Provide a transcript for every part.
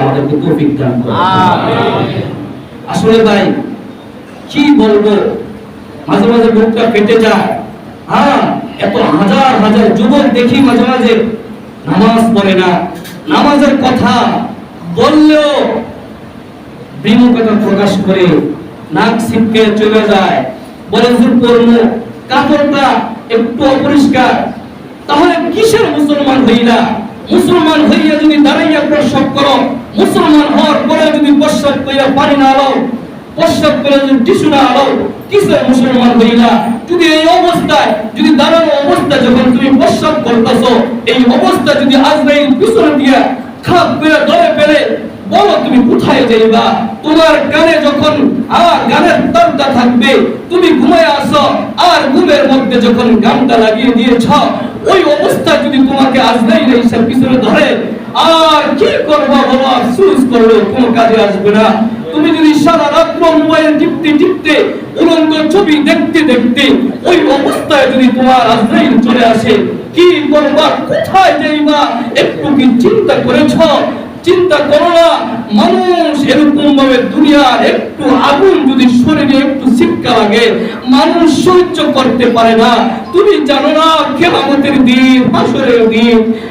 আমাদেরকে তৌফিক দান করুন। আসলে ভাই কি বলব? মাঝে মাঝে বুকটা ফেটে যায়। হ্যাঁ এত হাজার হাজার যুবক দেখি মাঝে মাঝে নামাজ পড়ে না। নামাজের কথা বললেও বিমুখতা প্রকাশ করে নাক ছিপকে চলে যায়। বলে পড়ব। কাপড়টা একটু অপরিষ্কার। তাহলে কিসের মুসলমান হইলা? মুসলমান হইয়া যদি দাঁড়াইয়া প্রসব করো মুসলমান হওয়ার পরে যদি প্রসব কইরা পানি না আলো প্রসব করে যদি টিস্যু না আলো কিসের মুসলমান হইলা যদি এই অবস্থায়, যদি দাঁড়ানো অবস্থা যখন তুমি প্রসব করতেছো, এই অবস্থা যদি আজরাইল পিছনে দিয়া খাপ করে ধরে ফেলে, বলো তুমি কোথায় যাইবা? তোমার কানে যখন আর গানের তালটা থাকবে, তুমি ঘুমায় আসো, আর ঘুমের মধ্যে যখন গানটা লাগিয়ে দিয়েছ, ওই অবস্থা যদি তোমাকে আজরাইল হিসাব পিছনে ধরে আর কি করবা বলো আফসোস করবে কোনো কাজে আসবে না। তুমি যদি সারা রাত্র মোবাইল টিপতে টিপতে উলঙ্গ ছবি দেখতে দেখতে, ওই অবস্থায় যদি তোমার আজরাইল চলে আসে, কি করবা? কোথায় যাইবা? একটু কি চিন্তা করেছ? চিন্তা করো না, মানুষ এরকম ভাবে দুনিয়ার একটু আগুন যদি শরীরে একটু শিক্ষা লাগে, মানুষ সহ্য করতে পারে না। তুমি জানো না কেমতের দিন, হাসরের দিন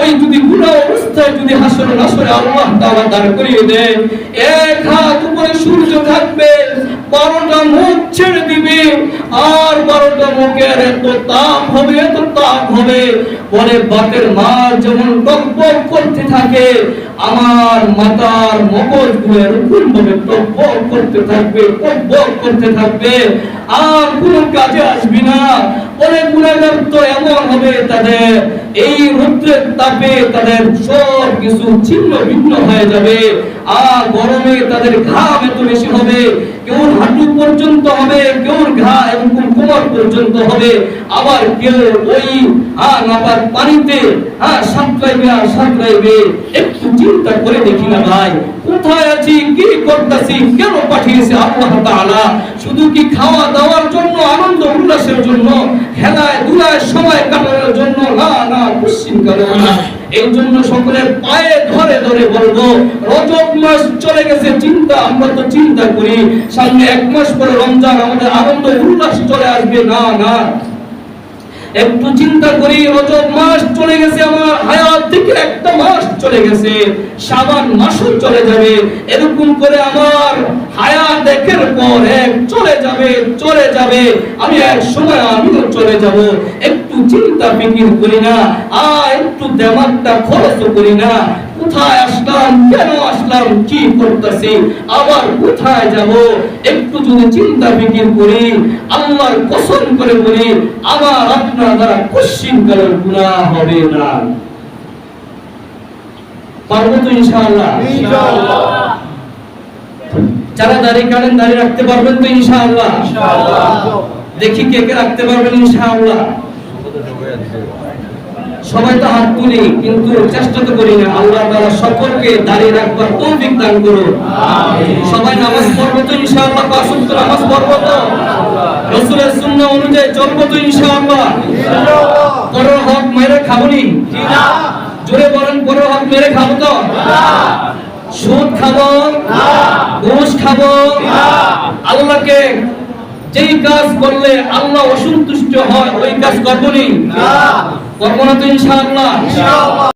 ওই যদি গুণা অবস্থায় যদি হাসর নাসরে আল্লাহ তাআলা দাঁড় করিয়ে দেয় এক হাত উপরে সূর্য থাকবে, বারোটা মুখ ছেড়ে দিবে, আর বারোটা মুখের এত তাপ হবে, এত তাপ হবে। পরে বাতের মার যেমন টকবক করতে থাকে, আমার মাতার মগজগুলো এরকম ভাবে টকবক করতে থাকবে, টকবক করতে থাকবে, আর কোন কাজে আসবি না। অনেক গুণাগার তো এমন হবে, তাদের এই রৌদ্রের তাপে তাদের সব কিছু ছিন্ন ভিন্ন হয়ে যাবে। আর গরমে তাদের ঘাম এত বেশি হবে কেউ হাঁটু পর্যন্ত হবে কেউ ঘা এবং কোমর পর্যন্ত হবে। আবার কেউ ওই হ্যাঁ পানিতে হ্যাঁ সাঁতরাইবে আর সাঁতরাইবে, একটু চিন্তা করে দেখি না ভাই, কোথায় আছি, কি করতেছি পাঠিয়েছে আল্লাহ তাআলা। শুধু কি খাওয়া দাওয়ার জন্য, আনন্দ উল্লাসের জন্য, খেলায় দুলায় সময় কাটানোর জন্য? না না কারণ না। এই জন্য সকলের পায়ে ধরে ধরে বলব, রজব মাস চলে গেছে, চিন্তা, আমরা তো চিন্তা করি। সামনে এক মাস পরে রমজান, আমাদের আনন্দ উল্লাস চলে আসবে। না না একটু চিন্তা করি, রজব মাস চলে গেছে আমার হায়াত থেকে, একটা মাস চলে গেছে, সাবান মাসও চলে যাবে, এরকম করে আমার হায়াত একের পর এক চলে যাবে চলে যাবে, আমি এক সময় আমিও চলে যাব, একটু চিন্তা ফিকির করি না আর একটু দেমাগটা খরচ করি না, কোথায় আসলাম কেন আসলাম? কি করতেছি? আবার কোথায় যাব? একটু যদি চিন্তা ফিকির করি আল্লাহর কসম করে বলি আমার আপনার দ্বারা কুশ্চিন কালের গুনাহ হবে না। পারব তো ইনশাআল্লাহ? যারা দাড়ি কাটেন দাড়ি রাখতে পারবেন তো ইনশাআল্লাহ। দেখি কে কে রাখতে পারবেন ইনশাআল্লাহ। সবাই তো হাত তুলি কিন্তু চেষ্টা তো করি না। আল্লাহ তাআলা সকলকে দাঁড়িয়ে রাখবার তৌফিক দান করুন। সবাই নামাজ পড়ব তো ইনশাআল্লাহ ওয়াক্ত নামাজ পড়ব তো? রাসূলের সুন্নাহ অনুযায়ী চলবো তো ইনশাআল্লাহ? পরের হক মেরে খাবনি? জোরে বলেন পরের হক মেরে খাব তো? সুদ খাব? ঘুষ খাব? আল্লাহকে যেই কাজ করলে আল্লাহ অসন্তুষ্ট হয় ওই কাজ করব নি। করব না তো ইনশাআল্লাহ।